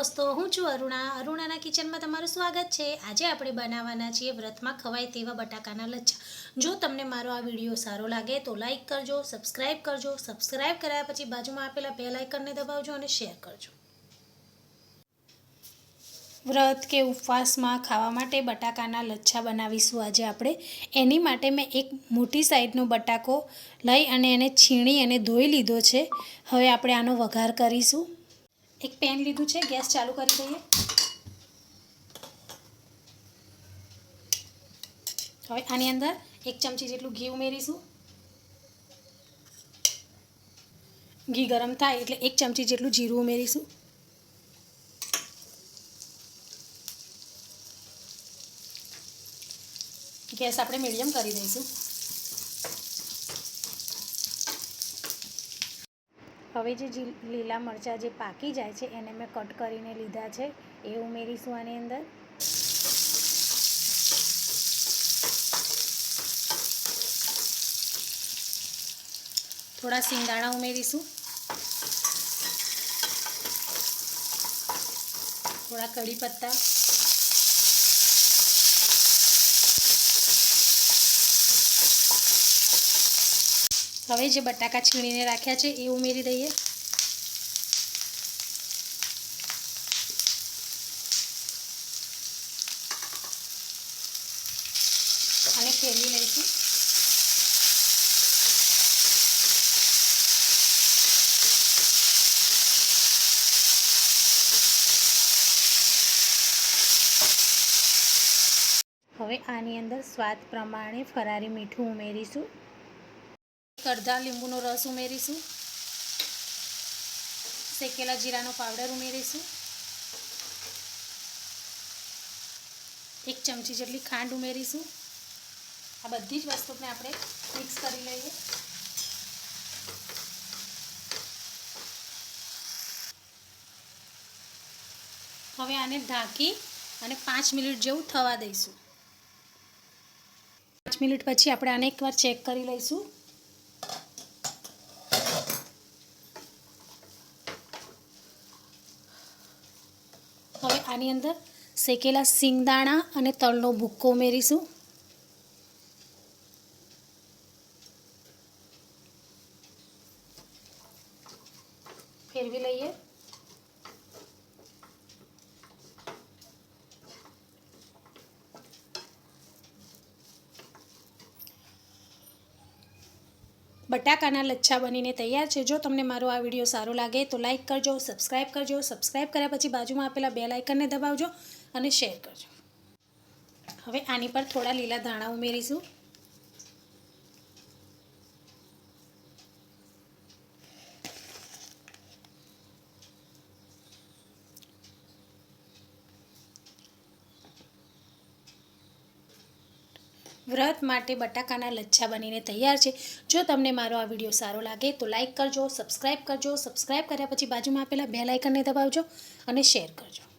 દોસ્તો, હું છું અરુણા. અરુણાના કિચનમાં તમારું સ્વાગત છે. આજે આપણે બનાવવાના છીએ વ્રતમાં ખવાય તેવા બટાકાના લચ્છા. જો તમને મારો આ વીડિયો સારો લાગે તો લાઈક કરજો સબસ્ક્રાઈબ કરજો. સબસ્ક્રાઈબ કર્યા પછી બાજુમાં આપેલા બે લાઇકનને દબાવજો અને શેર કરજો. વ્રત કે ઉપવાસમાં ખાવા માટે બટાકાના લચ્છા બનાવીશું આજે આપણે. એની માટે મેં એક મોટી સાઈઝનો બટાકો લઈ અને એને છીણી અને ધોઈ લીધો છે. હવે આપણે આનો વઘાર કરીશું. એક પેન લીધું છે, ગેસ ચાલુ કરી દઈએ. હવે આની અંદર એક ચમચી જેટલું ઘી ઉમેરીશું. ઘી ગરમ થાય એટલે એક ચમચી જેટલું જીરું ઉમેરીશું. ગેસ આપણે મીડિયમ કરી દઈશું. હવે જે લીલા મરચાં જે પાકી જાય છે, એને મેં કટ કરીને લીધા છે, એ ઉમેરીશું આની અંદર. થોડા સિંગાણા ઉમેરીશું. થોડા કઢી પત્તા હવે જે બટાકા છીણીને રાખ્યા છે એ ઉમેરી દઈએ. અને ફેરવી લઈશું. હવે આની અંદર સ્વાદ પ્રમાણે ફરારી મીઠું ઉમેરીશું. અડધા લીંબુનો રસ ઉમેરીશું. શેકેલા જીરાનો પાવડર ઉમેરીશું. એક ચમચી જેટલી ખાંડ ઉમેરીશું. આ બધી જ વસ્તુને આપણે મિક્સ કરી લઈએ. હવે આને ઢાંકી અને પાંચ મિનિટ જેવું થવા દઈશું. પાંચ મિનિટ પછી આપણે આને એકવાર ચેક કરી લઈશું હવે આની અંદર શેકેલા સિંગદાણા અને તલનો ભૂક્કો ઉમેરીશું. ફેરવી લઈએ. બટાકાના લચ્છા બનીને તૈયાર છે. જો તમને મારો આ વીડિયો સારો લાગે તો લાઈક કરજો સબસ્ક્રાઈબ કરજો સબસ્ક્રાઈબ કર્યા પછી બાજુમાં આપેલા બે લાઇકનને દબાવજો અને શેર કરજો. હવે આની પર થોડા લીલા ધાણા ઉમેરીશું. વ્રત માટે બટાકાના લચ્છા બનીને તૈયાર છે. જો તમને મારો આ વીડિયો સારો લાગે તો લાઈક કરજો સબસ્ક્રાઈબ કરજો સબસ્ક્રાઈબ કર્યા પછી બાજુમાં આપેલા બે લાઇકનને દબાવજો અને શેર કરજો.